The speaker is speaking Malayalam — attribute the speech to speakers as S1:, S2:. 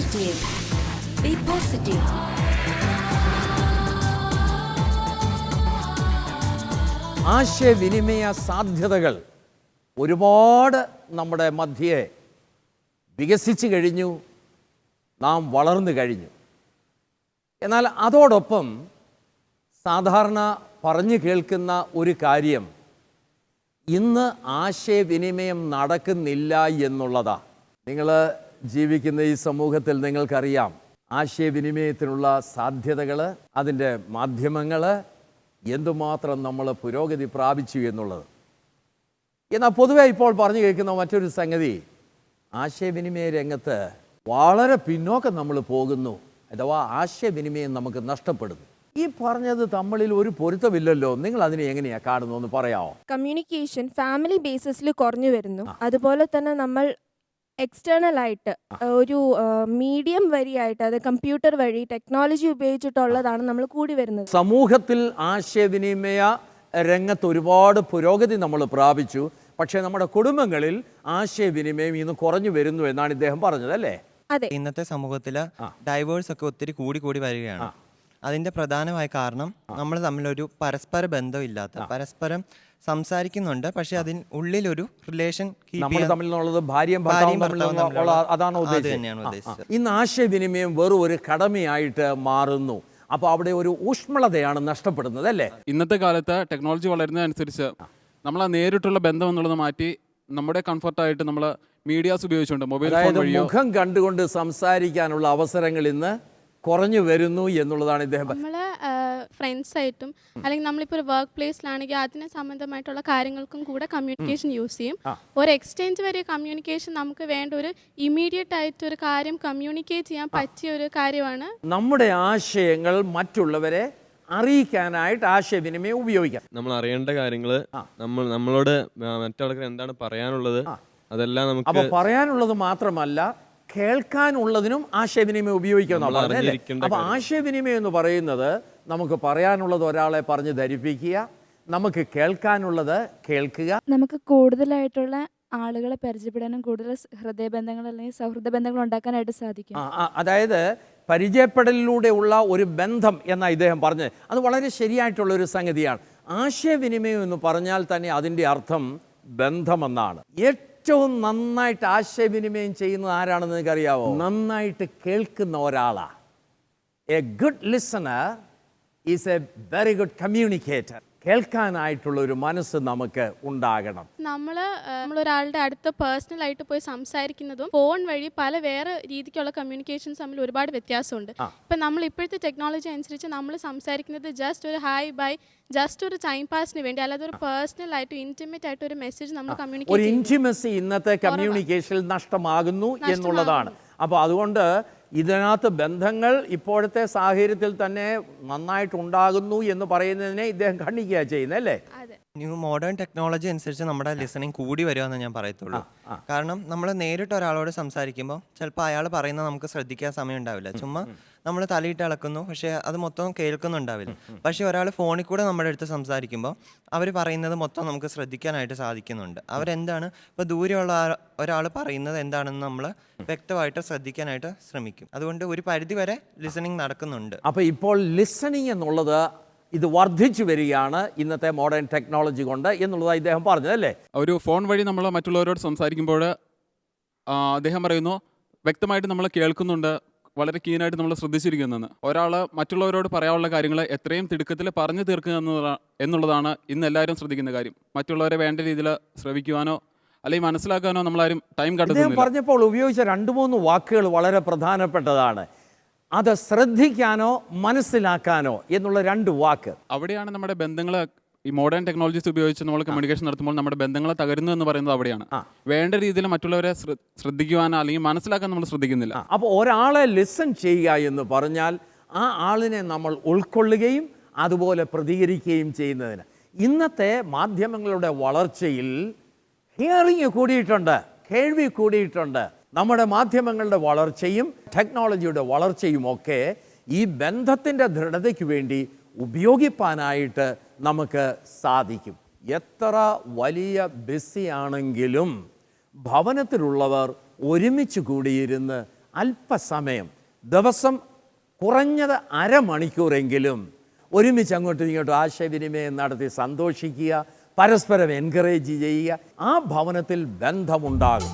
S1: positive. Be positive. ആശയവിനിമയ സാധ്യതകൾ ഒരുപാട് നമ്മുടെ മധ്യയെ വികസിച്ചു കഴിഞ്ഞു നാം വളർന്നു കഴിഞ്ഞു എന്നാൽ അതോടൊപ്പം സാധാരണ പറഞ്ഞു കേൾക്കുന്ന ഒരു കാര്യം ഇന്ന് ആശയവിനിമയം നടക്കുന്നില്ല എന്നുള്ളതാണ് നിങ്ങൾ ജീവിക്കുന്ന ഈ സമൂഹത്തിൽ നിങ്ങൾക്കറിയാം ആശയവിനിമയത്തിനുള്ള സാധ്യതകൾ അതിന്റെ മാധ്യമങ്ങൾ എന്തുമാത്രം നമ്മൾ പുരോഗതി പ്രാപിച്ചു എന്നുള്ളത്. എന്നാൽ പൊതുവെ ഇപ്പോൾ പറഞ്ഞു കേൾക്കുന്ന മറ്റൊരു സംഗതി ആശയവിനിമയ രംഗത്ത് വളരെ പിന്നോക്കം നമ്മൾ പോകുന്നു അഥവാ ആശയവിനിമയം നമുക്ക് നഷ്ടപ്പെടുന്നു. ഈ പറഞ്ഞത് തമ്മിൽ ഒരു പൊരുത്തമില്ലല്ലോ നിങ്ങൾ അതിനെ എങ്ങനെയാ കാണുന്നു എന്ന് പറയാമോ?
S2: കമ്മ്യൂണിക്കേഷൻ ഫാമിലി ബേസിസിൽ കുറഞ്ഞു വരുന്നു. അതുപോലെ തന്നെ നമ്മൾ എക്സ്റ്റേണൽ ആയിട്ട് ഒരു മീഡിയം വഴിയായിട്ട് അത് കമ്പ്യൂട്ടർ വഴി ടെക്നോളജി ഉപയോഗിച്ചിട്ടുള്ളതാണ് നമ്മൾ കൂടി വരുന്നത്.
S1: സമൂഹത്തിൽ ആശയവിനിമയ രംഗത്ത് ഒരുപാട് പുരോഗതി നമ്മൾ പ്രാപിച്ചു. പക്ഷേ നമ്മുടെ കുടുംബങ്ങളിൽ ആശയവിനിമയം ഇന്ന് കുറഞ്ഞു വരുന്നു എന്നാണ് ഇദ്ദേഹം പറഞ്ഞത് അല്ലേ
S2: അതെ.
S3: ഇന്നത്തെ സമൂഹത്തിൽ ഡൈവേഴ്സ് ഒക്കെ ഒത്തിരി കൂടി കൂടി വരികയാണ്. അതിന്റെ പ്രധാനമായ കാരണം നമ്മൾ തമ്മിലൊരു പരസ്പര ബന്ധമില്ലാത്ത പരസ്പരം സംസാരിക്കുന്നുണ്ട് പക്ഷെ അതിന് ഉള്ളിലൊരു റിലേഷൻ
S1: നമ്മൾ തമ്മിലുള്ളത് ഭാര്യയും ഭർത്താവും
S3: ഭാര്യയും
S1: തമ്മിലുള്ള അതാണ് ഉദ്ദേശിച്ചത്. ഇന്ന് ആശയവിനിമയം വെറും ഒരു കടമയായിട്ട് മാറുന്നു. അപ്പോൾ അവിടെ ഒരു ഊഷ്മളതയാണ് നഷ്ടപ്പെടുന്നത് അല്ലേ?
S4: ഇന്നത്തെ കാലത്ത് ടെക്നോളജി വളരുന്നതനുസരിച്ച് നമ്മൾ ആ നേരിട്ടുള്ള ബന്ധം എന്നുള്ളത് മാറ്റി നമ്മുടെ കംഫർട്ടായിട്ട് നമ്മൾ മീഡിയാസ് ഉപയോഗിച്ചുകൊണ്ട് മൊബൈൽ ഫോൺ വഴിയോ
S1: മുഖം കണ്ടുകൊണ്ട് സംസാരിക്കാനുള്ള അവസരങ്ങൾ ഇന്ന് കുറഞ്ഞു വരുന്നു എന്നുള്ളതാണ് ഇദ്ദേഹം
S5: നമ്മൾ ഫ്രണ്ട്സ് ആയിട്ടും അല്ലെങ്കിൽ നമ്മളിപ്പോൾ ഒരു വർക്ക് പ്ലേസിലാണെങ്കിൽ അതിനെ സംബന്ധമായിട്ടുള്ള കാര്യങ്ങൾക്കും കൂടെ കമ്മ്യൂണിക്കേഷൻ യൂസ് ചെയ്യും. ഒരു എക്സ്ചേഞ്ച് വരെ കമ്മ്യൂണിക്കേഷൻ നമുക്ക് വേണ്ട ഒരു ഇമീഡിയറ്റ് ആയിട്ട് ഒരു കാര്യം കമ്മ്യൂണിക്കേറ്റ് ചെയ്യാൻ പറ്റിയ ഒരു കാര്യമാണ്.
S1: നമ്മുടെ ആശയങ്ങൾ മറ്റുള്ളവരെ അറിയിക്കാനായിട്ട് ആശയവിനിമയം ഉപയോഗിക്കാം.
S6: നമ്മൾ അറിയേണ്ട കാര്യങ്ങൾ നമ്മൾ നമ്മളോട് മറ്റാൾക്കാർ എന്താണ് പറയാനുള്ളത് അതെല്ലാം നമുക്ക്
S1: പറയാനുള്ളത് മാത്രമല്ല കേൾക്കാനുള്ളതിനും ആശയവിനിമയം ഉപയോഗിക്കാം
S6: നമ്മൾ അറിഞ്ഞിരിക്കേണ്ട
S1: അപ്പൊ ആശയവിനിമയം എന്ന് പറയുന്നത് നമുക്ക് പറയാനുള്ളത് ഒരാളെ പറഞ്ഞ് ധരിപ്പിക്കുക നമുക്ക് കേൾക്കാനുള്ളത് കേൾക്കുക.
S7: നമുക്ക് കൂടുതലായിട്ടുള്ള ആളുകളെ പരിചയപ്പെടാനും കൂടുതൽ ഹൃദയബന്ധങ്ങൾ അല്ലെങ്കിൽ സൗഹൃദ ബന്ധങ്ങൾ ഉണ്ടാക്കാനായിട്ട് സാധിക്കും.
S1: അതായത് പരിചയപ്പെടലിലൂടെ ഉള്ള പരിചയപ്പെടലിലൂടെയുള്ള ഒരു ബന്ധം എന്നാണ് ഇദ്ദേഹം പറഞ്ഞത്. അത് വളരെ ശരിയായിട്ടുള്ള ഒരു സംഗതിയാണ്. ആശയവിനിമയം എന്ന് പറഞ്ഞാൽ തന്നെ അതിന്റെ അർത്ഥം ബന്ധമെന്നാണ് ഏറ്റവും നന്നായിട്ട് ആശയവിനിമയം ചെയ്യുന്നത് ആരാണെന്ന് നിങ്ങൾക്ക് അറിയാവോ നന്നായിട്ട് കേൾക്കുന്ന ഒരാളാ. A good listener is a very good communicator കേൾക്കാനായിട്ടുള്ള ഒരു മനസ്സ് നമുക്ക് ഉണ്ടാകണം.
S5: നമ്മൾ നമ്മളൊരാളുടെ അടുത്ത് പേഴ്സണൽ ആയിട്ട് പോയി സംസാരിക്കുന്നതും ഫോൺ വഴി പല വേറെ രീതിക്കുള്ള കമ്മ്യൂണിക്കേഷൻസ് തമ്മിൽ ഒരുപാട് വ്യത്യാസമുണ്ട്. ഇപ്പം നമ്മൾ ഇപ്പോഴത്തെ ടെക്നോളജി അനുസരിച്ച് നമ്മൾ സംസാരിക്കുന്നത് ജസ്റ്റ് ഒരു ഹായ് ബൈ ജസ്റ്റ് ഒരു ടൈം പാസിന് വേണ്ടി അല്ലാതെ ഒരു പേഴ്സണൽ ആയിട്ട് ഇന്റിമേറ്റ് ആയിട്ട് ഒരു മെസ്സേജ് നമ്മൾ
S1: ഒരു
S5: കമ്മ്യൂണിക്കേറ്റ്
S1: ഇന്റിമസി ഇന്നത്തെ കമ്മ്യൂണിക്കേഷനിൽ നഷ്ടമാകുന്നു എന്നുള്ളതാണ്. അപ്പോൾ അതുകൊണ്ട് ഇതിനകത്ത് ബന്ധങ്ങൾ ഇപ്പോഴത്തെ സാഹചര്യത്തിൽ തന്നെ നന്നായിട്ടുണ്ടാകുന്നു എന്ന് പറയുന്നതിനെ ഇദ്ദേഹം ഖണ്ഡിക്കുക ചെയ്യുന്നത് അല്ലേ?
S5: അതെ.
S3: ന്യൂ മോഡേൺ ടെക്നോളജി അനുസരിച്ച് നമ്മുടെ ലിസണിങ് കൂടി വരുമെന്ന് ഞാൻ പറയത്തുള്ളൂ. കാരണം നമ്മൾ നേരിട്ട് ഒരാളോട് സംസാരിക്കുമ്പോൾ ചിലപ്പോൾ അയാൾ പറയുന്നത് നമുക്ക് ശ്രദ്ധിക്കാൻ സമയം ഉണ്ടാവില്ല. ചുമ്മാ നമ്മൾ തലയിട്ട് ഇളക്കുന്നു പക്ഷേ അത് മൊത്തം കേൾക്കുന്നുണ്ടാവില്ല. പക്ഷേ ഒരാൾ ഫോണിൽ കൂടെ നമ്മുടെ അടുത്ത് സംസാരിക്കുമ്പോൾ അവർ പറയുന്നത് മൊത്തം നമുക്ക് ശ്രദ്ധിക്കാനായിട്ട് സാധിക്കുന്നുണ്ട്. അവരെന്താണ് ഇപ്പോൾ ദൂരെയുള്ള ഒരാൾ പറയുന്നത് എന്താണെന്ന് നമ്മൾ വ്യക്തമായിട്ട് ശ്രദ്ധിക്കാനായിട്ട് ശ്രമിക്കും. അതുകൊണ്ട് ഒരു പരിധി വരെ ലിസണിങ് നടക്കുന്നുണ്ട്.
S1: അപ്പോൾ ഇപ്പോൾ ലിസണിങ് എന്നുള്ളത് ഇത് വർദ്ധിച്ചു വരികയാണ് ഇന്നത്തെ മോഡേൺ ടെക്നോളജി കൊണ്ട് എന്നുള്ളതാണ് ഇദ്ദേഹം പറഞ്ഞത് അല്ലേ?
S4: ഒരു ഫോൺ വഴി നമ്മൾ മറ്റുള്ളവരോട് സംസാരിക്കുമ്പോൾ അദ്ദേഹം പറയുന്നു വ്യക്തമായിട്ട് നമ്മൾ കേൾക്കുന്നുണ്ട് വളരെ കീനായിട്ട് നമ്മൾ ശ്രദ്ധിച്ചിരിക്കുന്നതെന്ന് ഒരാൾ മറ്റുള്ളവരോട് പറയാനുള്ള കാര്യങ്ങൾ എത്രയും തിടുക്കത്തിൽ പറഞ്ഞു തീർക്കുക എന്നുള്ളതാ- എന്നുള്ളതാണ് ഇന്ന് എല്ലാവരും ശ്രദ്ധിക്കുന്ന കാര്യം. മറ്റുള്ളവരെ വേണ്ട രീതിയിൽ ശ്രവിക്കുവാനോ അല്ലെങ്കിൽ മനസ്സിലാക്കാനോ നമ്മളാരും ടൈം കണ്ടെത്തുന്നില്ല.
S1: പറഞ്ഞപ്പോൾ ഉപയോഗിച്ച രണ്ട് മൂന്ന് വാക്കുകൾ വളരെ പ്രധാനപ്പെട്ടതാണ്. അത് ശ്രദ്ധിക്കാനോ മനസ്സിലാക്കാനോ എന്നുള്ള രണ്ട് വാക്ക്.
S4: അവിടെയാണ് നമ്മുടെ ബന്ധങ്ങൾ ഈ മോഡേൺ ടെക്നോളജീസ് ഉപയോഗിച്ച് നമ്മൾ കമ്മ്യൂണിക്കേഷൻ നടത്തുമ്പോൾ നമ്മുടെ ബന്ധങ്ങളെ തകരുന്നു എന്ന് പറയുന്നത് അവിടെയാണ്. വേണ്ട രീതിയിൽ മറ്റുള്ളവരെ ശ്ര- ശ്രദ്ധിക്കുവാനോ അല്ലെങ്കിൽ മനസ്സിലാക്കാൻ നമ്മൾ ശ്രദ്ധിക്കുന്നില്ല.
S1: അപ്പോൾ ഒരാളെ ലിസൺ ചെയ്യുക എന്ന് പറഞ്ഞാൽ ആ ആളിനെ നമ്മൾ ഉൾക്കൊള്ളുകയും അതുപോലെ പ്രതികരിക്കുകയും ചെയ്യുന്നതിന്. ഇന്നത്തെ മാധ്യമങ്ങളുടെ വളർച്ചയിൽ ഹിയറിങ് കൂടിയിട്ടുണ്ട് കേൾവി കൂടിയിട്ടുണ്ട്. നമ്മുടെ മാധ്യമങ്ങളുടെ വളർച്ചയും ടെക്നോളജിയുടെ വളർച്ചയും ഒക്കെ ഈ ബന്ധത്തിന്റെ ദൃഢതയ്ക്ക് വേണ്ടി ഉപയോഗിപ്പാനായിട്ട് നമുക്ക് സാധിക്കും. എത്ര വലിയ ബിസിയാണെങ്കിലും ഭവനത്തിലുള്ളവർ ഒരുമിച്ച് കൂടിയിരുന്ന് അല്പസമയം ദിവസം കുറഞ്ഞത് അരമണിക്കൂറെങ്കിലും ഒരുമിച്ച് അങ്ങോട്ടും ഇങ്ങോട്ടും ആശയവിനിമയം നടത്തി സന്തോഷിക്കുക പരസ്പരം എൻകറേജ് ചെയ്യുക ആ ഭവനത്തിൽ ബന്ധമുണ്ടാകും.